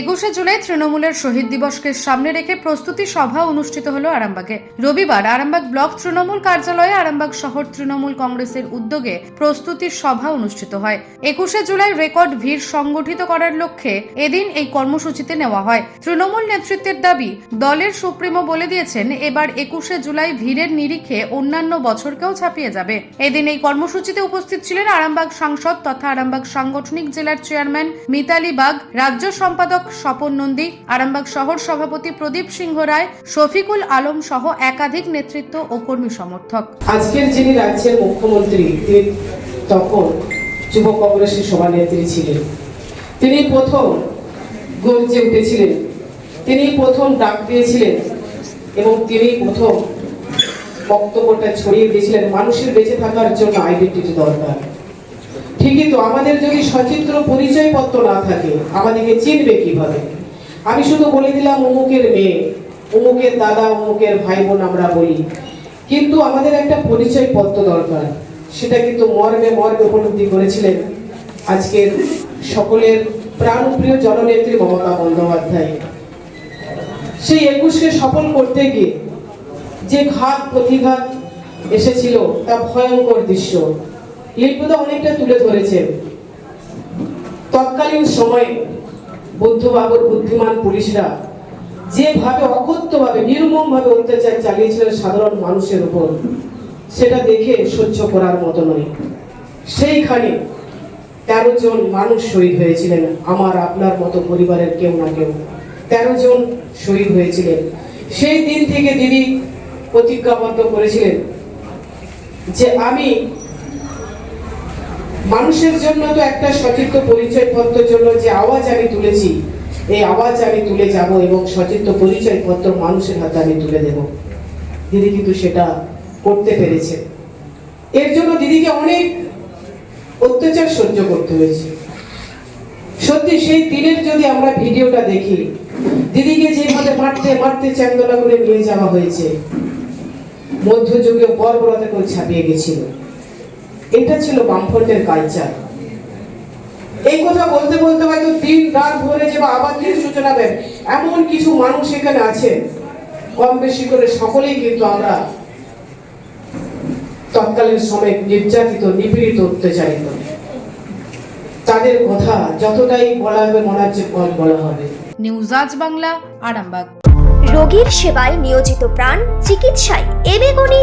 একুশে জুলাই তৃণমূলের শহীদ দিবসকে সামনে রেখে প্রস্তুতি সভা অনুষ্ঠিত হলো আরামবাগে। রবিবার আরামবাগ ব্লক তৃণমূল কার্যালয়ে আরামবাগ শহর তৃণমূল কংগ্রেসের উদ্যোগে প্রস্তুতি সভা অনুষ্ঠিত হয়। একুশে জুলাই রেকর্ড ভিড় সংগঠিত করার লক্ষ্যে এদিন এই কর্মসূচিতে নেওয়া হয়। তৃণমূল নেতৃত্বের দাবি, দলের সুপ্রিমো বলে দিয়েছেন, এবার একুশে জুলাই ভিড়ের নিরিখে অন্যান্য বছরকেও ছাপিয়ে যাবে। এদিন এই কর্মসূচিতে উপস্থিত ছিলেন আরামবাগ সাংসদ তথা আরামবাগ সাংগঠনিক জেলার চেয়ারম্যান মিতালি বাগ, রাজ্য সম্পাদক স্বপন নন্দী, আরামবাগ শহর সভাপতি প্রদীপ সিংহ রায়, শফিকুল আলম সহ একাধিক নেতৃত্ব ও কর্মী সমর্থক। আজকের যিনি রাজ্যের মুখ্যমন্ত্রী, তিনি তখন যুব কংগ্রেসের সভানেত্রী ছিলেন। তিনি প্রথম গর্জে উঠেছিলেন। তিনি প্রথম ডাক দিয়েছিলেন এবং তিনি প্রথম বক্তব্যটা ছড়িয়ে দিয়েছিলেন। মানুষের বেঁচে থাকার জন্য আইডেন্টিটি দরকার। ঠিকই তো আমাদের যদি সচিত্র পরিচয়পত্র না থাকে, আমাদেরকে চিনবে কীভাবে? আমি শুধু বলে দিলাম, অমুকের মেয়ে, অমুকের দাদা, অমুকের ভাই বোন আমরা বলি। কিন্তু আমাদের একটা পরিচয়পত্র দরকার। সেটা কিন্তু মর্মে মর্মে উপলব্ধি করেছিলেন আজকের সকলের প্রাণপ্রিয় জননেত্রী মমতা বন্দ্যোপাধ্যায়। সেই একুশকে সফল করতে গিয়ে যে ঘাত প্রতিঘাত এসেছিল, তা ভয়ঙ্কর দৃশ্য। লিপুদা অনেকটা তুলে ধরেছেন তৎকালীন সময়ে বুদ্ধবাবুর বুদ্ধিমান পুলিশরা যেভাবে অকথ্যভাবে, নির্মমভাবে অত্যাচার চালিয়েছিলেন সাধারণ মানুষের উপর, সেটা দেখে সহ্য করার মতো নয়। সেইখানে তেরো জন মানুষ শহীদ হয়েছিলেন, আমার আপনার মতো পরিবারের কেউ না কেউ। তেরো জন শহীদ হয়েছিলেন। সেই দিন থেকে দিদি প্রতিজ্ঞাবদ্ধ করেছিলেন যে আমি মানুষের জন্য তো একটা সচিত্র পরিচয়পত্রের জন্য যে আওয়াজ আমি তুলেছি, এই আওয়াজ আমি তুলে যাব এবং সচিত্র পরিচয়পত্র মানুষের হাতে আমি তুলে দেব। দিদি কিন্তু সেটা করতে পেরেছে। এর জন্য দিদিকে অনেক অত্যাচার সহ্য করতে হয়েছে। সত্যি সেই দিনের যদি আমরা ভিডিওটা দেখি, দিদিকে যেভাবে মারতে মারতে চ্যান্দোলা করে নিয়ে যাওয়া হয়েছে, মধ্যযুগে বর্বরতা করে ছাপিয়ে গেছিল। এটা ছিল বামফ্রন্টের কালচার এই কথা বলতে বলতে হয়তো দিন রাত ভরে যে বা আবার কিছু সূচনা দেন এমন কিছু মানুষ এখানে আছে কম বেশি করে সকলেই কিন্তু আমরা তৎকালীন সময়ে নির্যাতিত নিপীড়িত অত্যাচারিত। তাদের কথা যতটাই বলা হবে মনে হচ্ছে কম বলা হবে। নিউজ আজ বাংলা আরামবাগ। রোগীর সেবায় নিয়োজিত প্রাণ চিকিৎসায় এবেগুনি